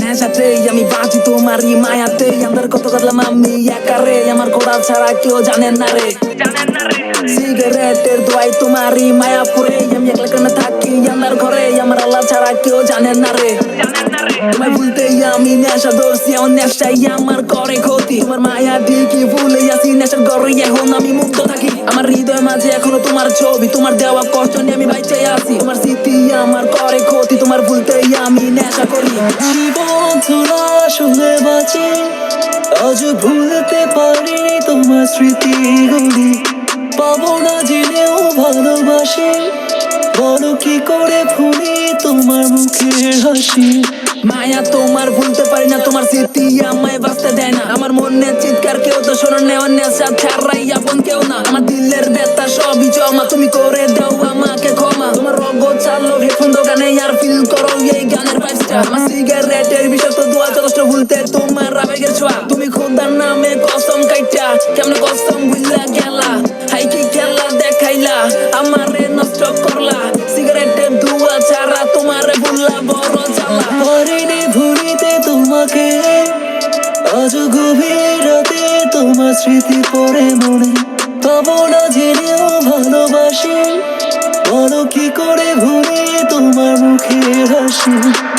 নেশাতেই আমি বাঁচি, তোমারই মায়াতেই আমার কত করলাম আমি, একা রে। আমার কোড়াল ছাড়া কেউ জানেন না রে। সিগারেটের দোয়াই তোমারই মায়াপুরে আমি একলা কেন থাকি? আমার ঘরে আমার আল্লাহ ছাড়া কেউ জানেন না রে। তোমায় ভুলতে আমি নেশা ধরছি আমার নেশাই আমার করে ক্ষতি। আমার মায়া দিকে ভুলে আসি নেশার ঘরে এখন আমি মুক্ত থাকি। আমার হৃদয় মাঝে এখনও তোমার ছবি, তোমার দেওয়া কষ্ট নিয়ে আমি বাইচে আসি তোমার স্মৃতি আমার করে ক্ষতি, তোমার ভুলতেই আমি নেশা করি। জীবন বাঁচি আজ ভুলতে পারি তোমার স্মৃতিগুলি। পাবো না জেনেও ভালোবাসি। বলো কি করে ভুলি তোমার মুখের হাসি? মায়া তোমার ভুলতে পারি না, তোমার স্মৃতি আমায় বাঁচতে দেয় না। আমার মনে চিৎকার, কেউ তো শোনো নে অন্য সাথে আপন কেউ না। আমার দিলের ব্যথা সবই জমা, তুমি করে দাও আমাকে ক্ষমা। তোমার রঙ্গ চালো হেডফোন দোকানে আর ফিল করো এই গানের ভাইসটা আমার সিগারেটের বিষয় যথেষ্ট ভুলতে তোমার আবেগের ছোঁয়া। তুমি খোদার নামে কসম কাইটা। কেমন কসম ভুললা গেলা? হাই কি খেলা দেখাইলা? আমারে নষ্ট করলা। সিগারেটের ধোয়া ছাড়া তোমারে ভুললা বড় জ্বালা। পারিনি ভুলিতে তোমাকে, আজ গভীর তোমার স্মৃতি পড়ে মনে। পাবো না জেনেও ভালোবাসি। বলো কি করে ভুলি তোমার মুখের হাসি?